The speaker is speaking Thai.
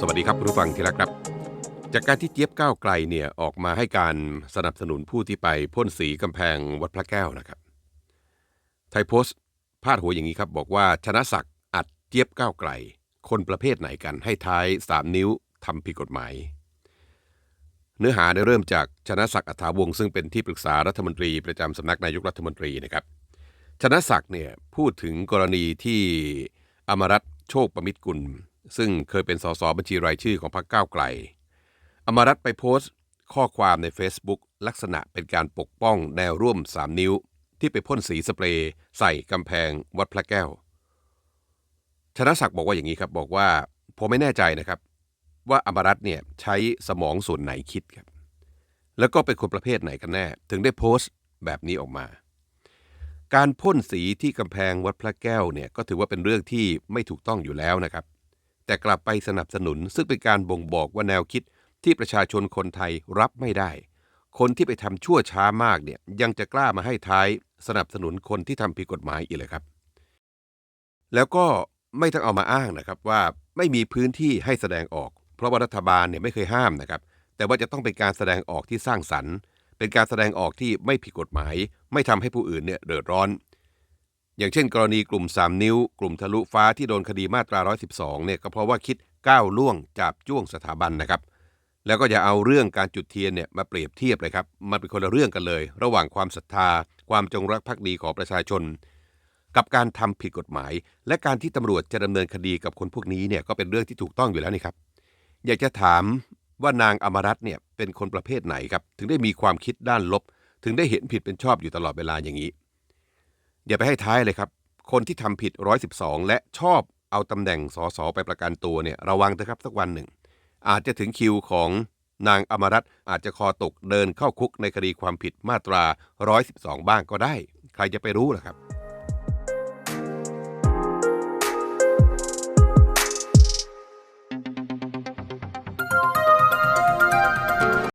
ครับคุณผู้ฟังที่รักครับ จากการที่เจี๊ยบก้าวไกลเนี่ยออกมาให้การสนับสนุนผู้ที่ไปพ่นสีกำแพงวัดพระแก้วนะครับ ไทยโพสต์พาดหัวอย่างนี้ครับบอกว่าชนะศักดิ์อัดเจี๊ยบก้าวไกล คนประเภทไหนกันให้ท้ายสามนิ้วทำผิดกฎหมายเนื้อหาได้เริ่มจากชนะศักดิ์อัฐาวงศ์ซึ่งเป็นที่ปรึกษารัฐมนตรีประจำสำนักนายกรัฐมนตรีนะครับ ชนะศักดิ์เนี่ยพูดถึงกรณีที่อมรัตโชคประมิตรกุล ซึ่งเคยเป็นสสบัญชีรายชื่อของพรรคก้าวไกล อมรัตไปโพสต์ ข้อความใน Facebook ลักษณะเป็นการปกป้องแนวร่วม 3 นิ้ว ที่ไปพ่นสีสเปรย์ใส่กำแพงวัดพระแก้ว ชนะศักดิ์บอกว่าอย่างนี้ครับ บอกว่าผมไม่แน่ใจนะครับ ว่าอมรัตเนี่ยใช้สมองส่วนไหนคิดครับ แล้วก็เป็นคนประเภทไหนกันแน่ ถึงได้โพสต์แบบนี้ออกมาการพ่นสีที่กำแพงวัดพระแก้วเนี่ยก็ถือว่าเป็นเรื่องที่ไม่ถูกต้องอยู่แล้วนะครับ แต่กลับไปสนับสนุนซึ่งเป็นการบ่งบอกว่าแนวคิดที่ประชาชนคนไทยรับไม่ได้ คนที่ไปทำชั่วช้ามากเนี่ยยังจะกล้ามาให้ท้ายสนับสนุนคนที่ทำผิดกฎหมายอีกเลยครับ แล้วก็ไม่ต้องเอามาอ้างนะครับว่าไม่มีพื้นที่ให้แสดงออก เพราะว่ารัฐบาลเนี่ยไม่เคยห้ามนะครับ แต่ว่าจะต้องเป็นการแสดงออกที่สร้างสรรค์ เป็นการแสดงออกที่ไม่ผิดกฎหมาย ไม่ทำให้ผู้อื่นเนี่ยเดือดร้อน อย่างเช่น กรณีกลุ่ม 3 นิ้ว กลุ่มทะลุฟ้าที่โดนคดีมาตรา 112 เนี่ยก็เพราะว่าคิดก้าวล่วงจับจ้วงสถาบันนะครับ แล้วก็อย่าเอาเรื่องการจุดเทียนเนี่ยมาเปรียบเทียบเลยครับ มันเป็นคนละเรื่องกันเลย ระหว่างความศรัทธา ความจงรักภักดีของประชาชน กับการทำผิดกฎหมาย และการที่ตำรวจจะดำเนินคดีกับคนพวกนี้เนี่ยก็เป็นเรื่องที่ถูกต้องอยู่แล้วนี่ครับ อยากจะถามว่านางอมรัตน์เนี่ยเป็นคนประเภทไหนครับ ถึงได้มีความคิดด้านลบ ถึงได้เห็นผิดเป็นชอบอยู่ตลอดเวลาอย่างนี้ อย่าไปให้ท้ายเลยครับ คนที่ทำผิด 112 และชอบเอาตำแหน่งสสไปประกันตัวเนี่ยระวังนะครับสักวันหนึ่ง อาจจะถึงคิวของนางอมรัตน์อาจจะคอตกเดินเข้าคุกในคดีความผิดมาตรา 112 บ้างก็ได้ ใครจะไปรู้ล่ะครับ